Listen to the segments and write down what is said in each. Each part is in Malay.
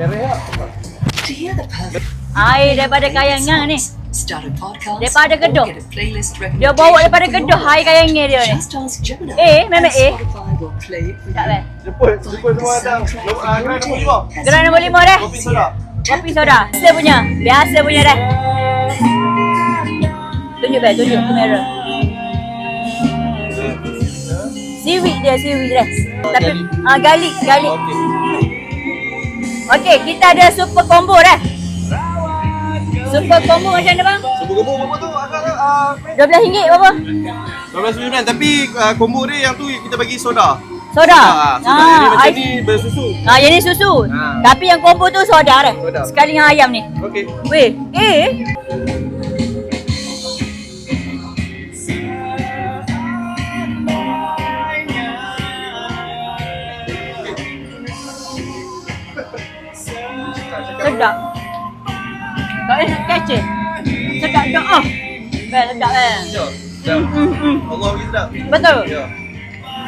To hear the perfect Air daripada kayangan ni. Daripada playlist Dia bawa daripada Kedah air kayangan dia ni. Eh, memang eh. Tak semua datang. Nombor ah, gerai nombor lima. Gerai nombor lima dah. Kopi soda. Kopi soda. Biasa punya. Biasa punya dah. Tunjuk bang, tunjuk kamera. Seaweed dia, seaweed dia. Tapi ah garlic, garlic. Okey. Okey, kita ada super combo dah. Super combo macam mana bang? Semua combo berapa tu? Agak ah RM12 berapa? 12.99 tapi ah, combo dia yang tu kita bagi soda. Soda. Ah, soda dia macam ais- ni bersusu. Ah, yang ni susu. Ah. Tapi yang combo tu soda dah. Soda. Sekali dengan ayam ni. Okey. Weh, eh. Sedap. Tak boleh nak eh. Sedap tak ah. Bel, sedap. Ya. Sedap. Allah bagi sedap. Betul. Ya.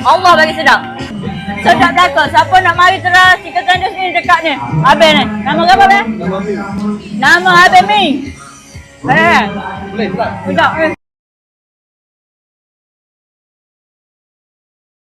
Allah bagi sedap. Sedap belakang. Siapa nak mari teras chicken tenders ni dekat ni. Habis ni. Nama apa bel? Nama Amin. Nama Habib Mi. Eh, Boleh, sedap. sedap eh.